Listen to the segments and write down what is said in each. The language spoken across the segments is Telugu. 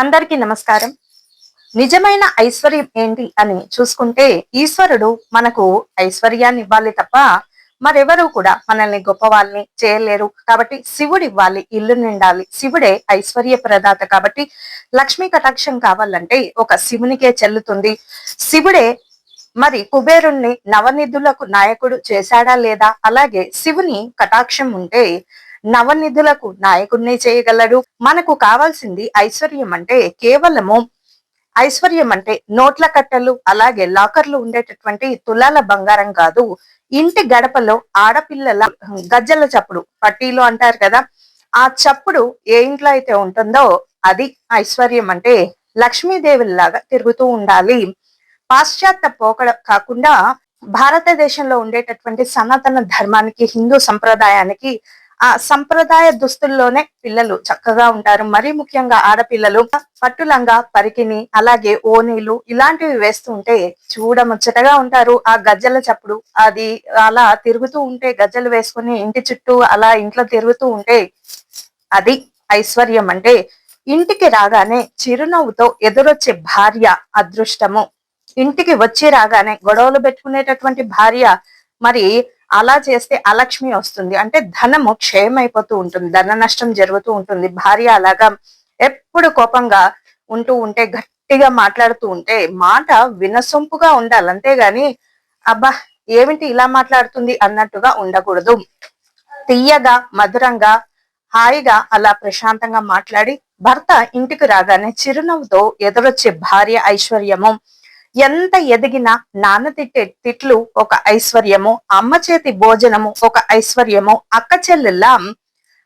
అందరికీ నమస్కారం. నిజమైన ఐశ్వర్యం ఏంటి అని చూసుకుంటే ఈశ్వరుడు మనకు ఐశ్వర్యాన్ని ఇవ్వాలి తప్ప మరెవరూ కూడా మనల్ని గొప్ప వాళ్ళని చేయలేరు. కాబట్టి శివుడు ఇవ్వాలి ఇల్లు నిండాలి. శివుడే ఐశ్వర్య ప్రదాత. కాబట్టి లక్ష్మీ కటాక్షం కావాలంటే ఒక శివునికే చెల్లుతుంది. శివుడే మరి కుబేరుణ్ణి నవనిధులకు నాయకుడు చేశాడా లేదా? అలాగే శివుని కటాక్షం ఉంటే నవనిధులకు నాయకుడిని చేయగలడు. మనకు కావాల్సింది ఐశ్వర్యం అంటే కేవలము ఐశ్వర్యం అంటే నోట్ల కట్టలు అలాగే లాకర్లు ఉండేటటువంటి తులాల బంగారం కాదు. ఇంటి గడపలో ఆడపిల్లల గజ్జల చప్పుడు పట్టీలు అంటారు కదా. ఆ చప్పుడు ఏ ఇంట్లో అయితే ఉంటుందో అది ఐశ్వర్యం అంటే లక్ష్మీదేవిలాగా తిరుగుతూ ఉండాలి. పాశ్చాత్య పోకడ కాకుండా భారతదేశంలో ఉండేటటువంటి సనాతన ధర్మానికి హిందూ సంప్రదాయానికి ఆ సంప్రదాయ దుస్తుల్లోనే పిల్లలు చక్కగా ఉంటారు. మరీ ముఖ్యంగా ఆడపిల్లలు పట్టులంగా పరికిని అలాగే ఓనీలు ఇలాంటివి వేస్తూ ఉంటే చూడముచ్చటగా ఉంటారు. ఆ గజ్జల చప్పుడు అది అలా తిరుగుతూ ఉంటే గజ్జలు వేసుకుని ఇంటి చుట్టూ అలా ఇంట్లో తిరుగుతూ ఉంటే అది ఐశ్వర్యం అంటే ఇంటికి రాగానే చిరునవ్వుతో ఎదురొచ్చే భార్య అదృష్టము. ఇంటికి వచ్చి రాగానే గొడవలు పెట్టుకునేటటువంటి భార్య మరి అలా చేస్తే అలక్ష్మి వస్తుంది. అంటే ధనము క్షయమైపోతూ ఉంటుంది. ధన నష్టం జరుగుతూ ఉంటుంది. భార్య అలాగా ఎప్పుడు కోపంగా ఉంటూ ఉంటే గట్టిగా మాట్లాడుతూ ఉంటే మాట వినసొంపుగా ఉండాలి. అంతేగాని అబ్బా ఏమిటి ఇలా మాట్లాడుతుంది అన్నట్టుగా ఉండకూడదు. తీయగా మధురంగా హాయిగా అలా ప్రశాంతంగా మాట్లాడి భర్త ఇంటికి రాగానే చిరునవ్వుతో ఎదురొచ్చే భార్య ఐశ్వర్యము ఎంత ఎదిగినా నాన్న తిట్టే తిట్లు ఒక ఐశ్వర్యము అమ్మ చేతి భోజనము ఒక ఐశ్వర్యము. అక్క చెల్లెల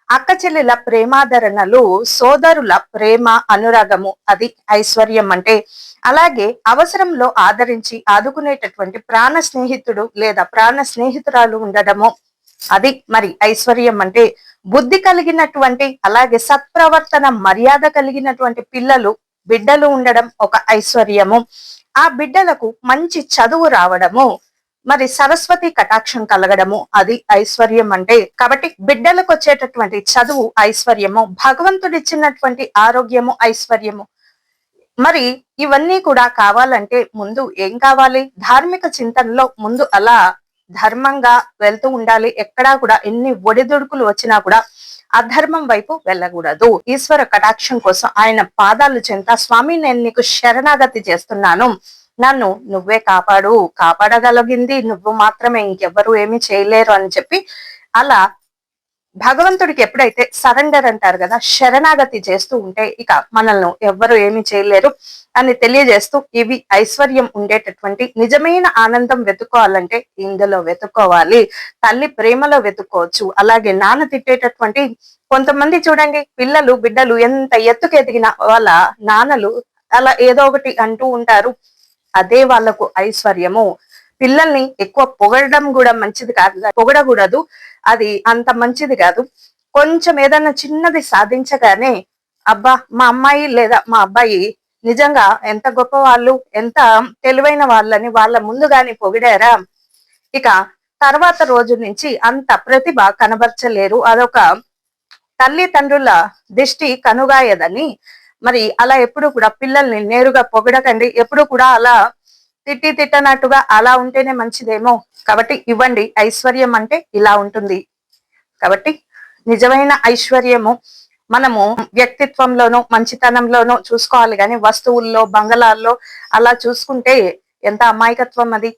అక్క చెల్లెల ప్రేమాదరణలు సోదరుల ప్రేమ అనురాగము అది ఐశ్వర్యం అంటే. అలాగే అవసరంలో ఆదరించి ఆదుకునేటటువంటి ప్రాణ స్నేహితుడు లేదా ప్రాణ స్నేహితురాలు ఉండడము అది మరి ఐశ్వర్యం అంటే. బుద్ధి కలిగినటువంటి అలాగే సత్ప్రవర్తన మర్యాద కలిగినటువంటి పిల్లలు బిడ్డలు ఉండడం ఒక ఐశ్వర్యము. ఆ బిడ్డలకు మంచి చదువు రావడము మరి సరస్వతి కటాక్షం కలగడము అది ఐశ్వర్యం అంటే. కాబట్టి బిడ్డలకు వచ్చేటటువంటి చదువు ఐశ్వర్యము భగవంతుడిచ్చినటువంటి ఆరోగ్యము ఐశ్వర్యము. మరి ఇవన్నీ కూడా కావాలంటే ముందు ఏం కావాలి? ధార్మిక చింతనలో ముందు అలా ధర్మంగా వెళ్తూ ఉండాలి. ఎక్కడా కూడా ఎన్ని ఒడిదుడుకులు వచ్చినా కూడా అధర్మం వైపు వెళ్ళకూడదు. ఈశ్వర కటాక్షం కోసం ఆయన పాదాలు చెంత స్వామి నేను నీకు శరణాగతి చేస్తున్నాను. నన్ను నువ్వే కాపాడు. కాపాడగలిగింది నువ్వు మాత్రమే. ఇంకెవ్వరు ఏమీ చేయలేరు అని చెప్పి అలా భగవంతుడికి ఎప్పుడైతే సరెండర్ అంటారు కదా శరణాగతి చేస్తూ ఉంటే ఇక మనల్ని ఎవ్వరు ఏమి చేయలేరు అని తెలియజేస్తూ ఇవి ఐశ్వర్యం ఉండేటటువంటి నిజమైన ఆనందం వెతుక్కోవాలంటే ఇందులో వెతుక్కోవాలి తల్లి ప్రేమలో వెతుక్కోవచ్చు. అలాగే నాన్న తిట్టేటటువంటి కొంతమంది చూడండి పిల్లలు బిడ్డలు ఎంత ఎత్తుకు ఎదిగిన వాళ్ళ నాన్నలు అలా ఏదో ఒకటి అంటూ ఉంటారు అదే వాళ్ళకు ఐశ్వర్యము. పిల్లల్ని ఎక్కువ పొగడడం కూడా మంచిది కాదు. పొగడకూడదు. అది అంత మంచిది కాదు. కొంచెం ఏదన్నా చిన్నది సాధించగానే అబ్బా మా అమ్మాయి లేదా మా అబ్బాయి నిజంగా ఎంత గొప్ప వాళ్ళు ఎంత తెలివైన వాళ్ళని వాళ్ళ ముందుగానే పొగిడారా? ఇక తర్వాత రోజు నుంచి అంత ప్రతిభ కనబరచలేరు. అదొక తల్లిదండ్రుల దిష్టి కనుగాయదని. మరి అలా ఎప్పుడు కూడా పిల్లల్ని నేరుగా పొగడకండి. ఎప్పుడు కూడా అలా తిట్టి తిట్టనట్టుగా అలా ఉంటేనే మంచిదేమో. కాబట్టి ఇవ్వండి. ఐశ్వర్యం అంటే ఇలా ఉంటుంది. కాబట్టి నిజమైన ఐశ్వర్యము మనము వ్యక్తిత్వంలోనూ మంచితనంలోనూ చూసుకోవాలి. కానీ వస్తువుల్లో బంగళాల్లో అలా చూసుకుంటే ఎంత అమాయకత్వం అది.